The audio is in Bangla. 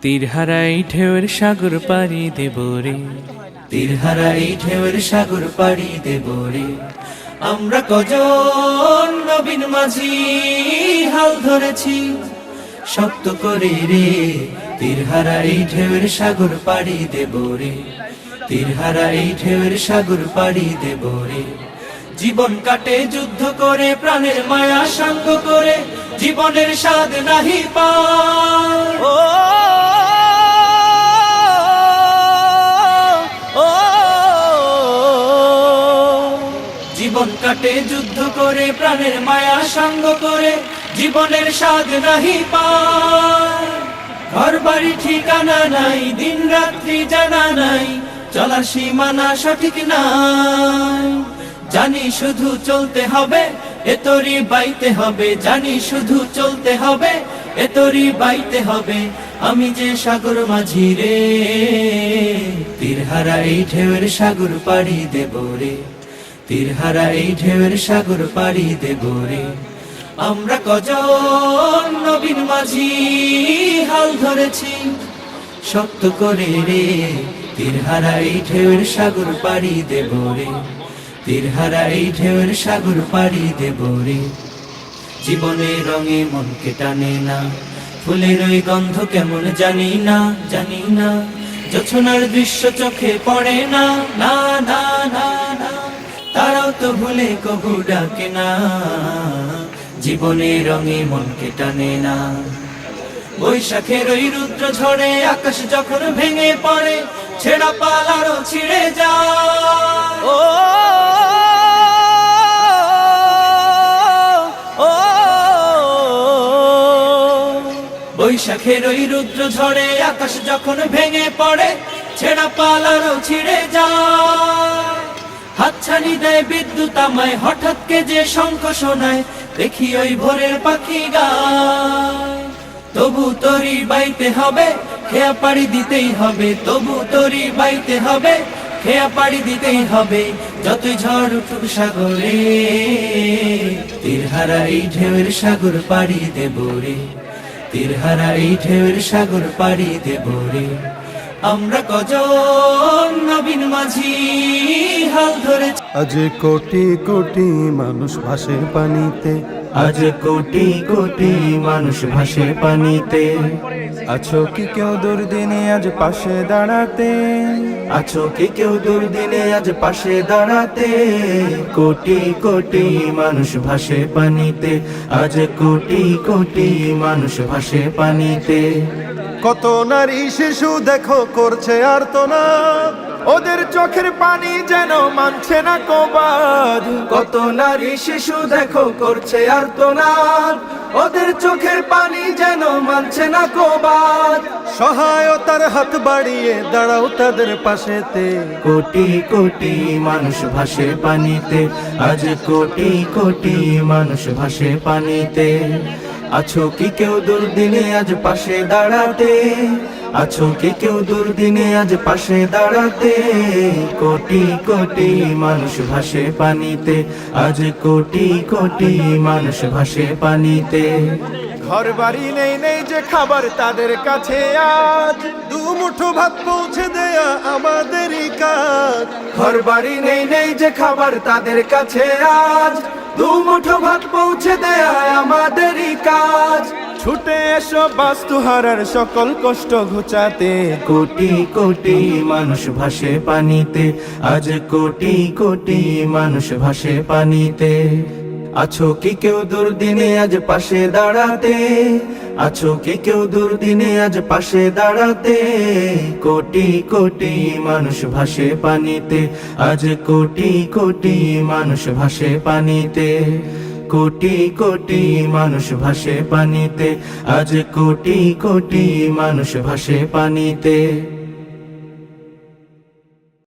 তীরহারাই ঢেউয়ের সাগর পাড়ি দেব রে। তীরহারাই ঢেউয়ের সাগর পাড়ি দেব রে। আমরা কজন নবীন মাঝি হাল ধরেছি, শক্ত করে রে। তীরহারাই ঢেউয়ের সাগর পাড়ি দেব রে। তীরহারাই ঢেউয়ের সাগর পাড়ি দেব রে। জীবন কাটে, যুদ্ধ করে, প্রাণের মায়া সাঙ্গ করে জীবনের স্বাদ নাহি ও জীবন কাটে যুদ্ধ করে প্রাণের মায়া সঙ্গ করে জীবনের স্বাদ নাহি পায়। ঘর বাড়ি ঠিকানা নাই দিন রাত্রি জানা নাই চলার সীমানা সঠিক নাই। জানি শুধু চলতে হবে এতরি বাইতে হবে, জানি শুধু চলতে হবে। এতরি বাইতে হবে, আমি যে সাগর মাঝি রে। তীরহারা এই ঢেউয়ের সাগর পাড়ি দেব রে। তীরহারা এই ঢেউয়ের সাগর পাড়ি দেব রে। আমরা কজন নবীন মাঝি, হাল ধরেছি শক্ত করে রে। তীরহারা এই ঢেউয়ের সাগর পাড়ি দেব রে। তীরহারা এই ঢেউয়ের সাগর পাড়ি দেব রে। জীবনের রঙে মনকে টানে না, ফুলের ওই গন্ধ কেমন জানি না জানি না। যছনার দৃশ্য চোখে পড়ে না না না না না। তারাও তো ভুলে কবু ডাকে না। জীবনের রঙে মনকে টানে না। বৈশাখের ওই রুদ্র ঝড়ে আকাশ যখন ভেঙে পড়ে, ছেঁড়া পালারও ছিঁড়ে ও ও বৈশাখের ওই রুদ্র ঝড়ে আকাশ যখন ভেঙে পড়ে, ছেঁড়া পালারও ছিঁড়ে যায়। হাতছানি দেয় বিদ্যুৎ আমায়, হঠাৎ কে যে শঙ্খ শোনায়, দেখি ওই ভোরের পাখি গায়। তবু তরি বাইতে হবে, খেয়া পাড়ি দিতেই হবে। তবু তরি বাইতে হবে, খেয়া পাড়ি দিতেই হবে। যতই ঝড় উঠুক সাগরে তীরহারা এই ঢেউয়ের সাগর পাড়ি দেব রে। তীরহারা এই ঢেউর সাগর পাড়ি দেব রে। আমরা কজন নবীন মাঝি হাল ধরেছি। আজ কোটি কোটি মানুষ ভাসে পানিতে। আজ কোটি কোটি মানুষ ভাসে পানিতে। আছো কি কেউ দুর্দিনে আজ পাশে দাঁড়াতে? আছো কি কেউ দুর্দিনে আজ পাশে দাঁড়াতে? কোটি কোটি মানুষ ভাসে পানিতে, আজ কোটি কোটি মানুষ ভাসে পানিতে। কত নারী শিশু দেখো করছে আর তো না ওদের চোখের পানি যেন মানছে না কবাদ। কত নারী শিশু দেখো করছে আর তো ওদের চোখের পানি যেন মানছে না কোবাদ। সহায়তার হাত বাড়িয়ে দাঁড়াও তাদের পাশেতে। কোটি কোটি মানুষ ভাসে পানিতে। আজ কোটি কোটি মানুষ ভাসে পানিতে। আছো কি কেউ দুর্দিনে আজ পাশে দাঁড়াতে? আছো কি কেউ দুর্দিনে আজ পাশে দাঁড়াতে? কোটি কোটি মানুষ ভাসে পানিতে। আজ কোটি কোটি মানুষ ভাসে পানিতে। ঘর বাড়ি নেই নেই যে খাবার তাদের কাছে আজ। দু মুঠো ভাত পৌঁছে দেয়া আমাদেরই কাজ। ঘর বাড়ি নেই নেই যে খাবার তাদের কাছে আজ। দু মুঠো ভাত পৌঁছে দেয় আমাদেরই কাজ। ছুটে এসো বাস্তু হারার সকল কষ্ট ঘুচাতে। কোটি কোটি মানুষ ভাসে পানিতে, আজ কোটি কোটি মানুষ ভাসে পানিতে। আছো কি কেউ দুর্দিনে আজ পাশে দাঁড়াতে? আছো কি কেউ দুর্দিনে আজ পাশে দাঁড়াতে? কোটি কোটি মানুষ ভাসে পানিতে, আজ কোটি কোটি মানুষ ভাসে পানিতে। কোটি কোটি মানুষ ভাসে পানিতে। আজ কোটি কোটি মানুষ ভাসে পানিতে।